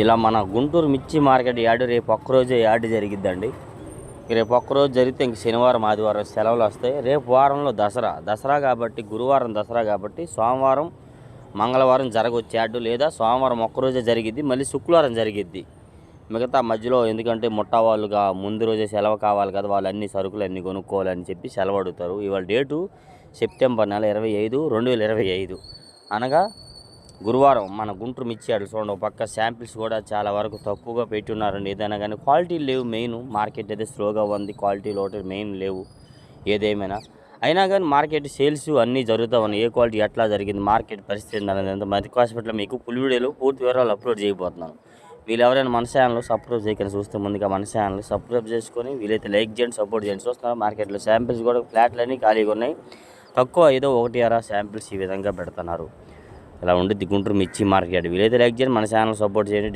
ఇలా మన గుంటూరు మిర్చి మార్కెట్ యార్డు రేపు ఒక్కరోజే యార్డు జరిగిద్దండి. రేపు ఒక్కరోజు జరిగితే ఇంక శనివారం ఆదివారం సెలవులు వస్తాయి. రేపు వారంలో దసరా. దసరా కాబట్టి గురువారం దసరా కాబట్టి సోమవారం మంగళవారం జరగవచ్చు యార్డు లేదా సోమవారం ఒక్కరోజే జరిగిద్ది. మళ్ళీ శుక్రవారం జరిగిద్ది. మిగతా మధ్యలో ఎందుకంటే ముట్టా వాళ్ళుగా ముందు రోజే సెలవు కావాలి కదా వాళ్ళు అన్ని సరుకులు అన్నీ కొనుక్కోవాలని చెప్పి సెలవు అడుగుతారు. ఇవాళ డేటు సెప్టెంబర్ నెల ఇరవై ఐదు రెండు వేల ఇరవై ఐదు. అనగా గురువారం మన గుంటూరు మిర్చి చూడండి ఒక పక్క శాంపిల్స్ కూడా చాలా వరకు తక్కువగా పెట్టి ఉన్నారండి ఏదైనా కానీ క్వాలిటీ లేవు మెయిన్ మార్కెట్ అయితే స్లోగా ఉంది క్వాలిటీలో ఒకటి మెయిన్ లేవు ఏదేమైనా. అయినా కానీ మార్కెట్ సేల్స్ అన్నీ జరుగుతూ ఉన్నాయి. ఏ క్వాలిటీ ఎట్లా జరిగింది మార్కెట్ పరిస్థితి అనేది అంతా మధ్య హాస్పిటల్ మీకు ఫుల్ వీడియోలు పూర్తి వివరాలు అప్లోడ్ చేయబోతున్నాను. వీళ్ళు ఎవరైనా మన ఛానల్ సబ్స్క్రైబ్ చేయకుండా చూస్తే ముందుగా మన ఛానల్ సబ్స్క్రైబ్ చేసుకొని వీలైతే లైక్ చేయండి సపోర్ట్ చేయండి. చూస్తున్నారు మార్కెట్లో శాంపిల్స్ కూడా ఫ్లాట్లు అన్నీ ఖాళీగా ఉన్నాయి. తక్కువ ఏదో ఒకటి అరా శాంపిల్స్ ఈ విధంగా పెడుతున్నారు. ఇలా ఉండి గుంటూరు మిర్చి మార్కెట్. వీలైతే లైక్ చేయండి మన ఛానల్ సపోర్ట్ చేయండి.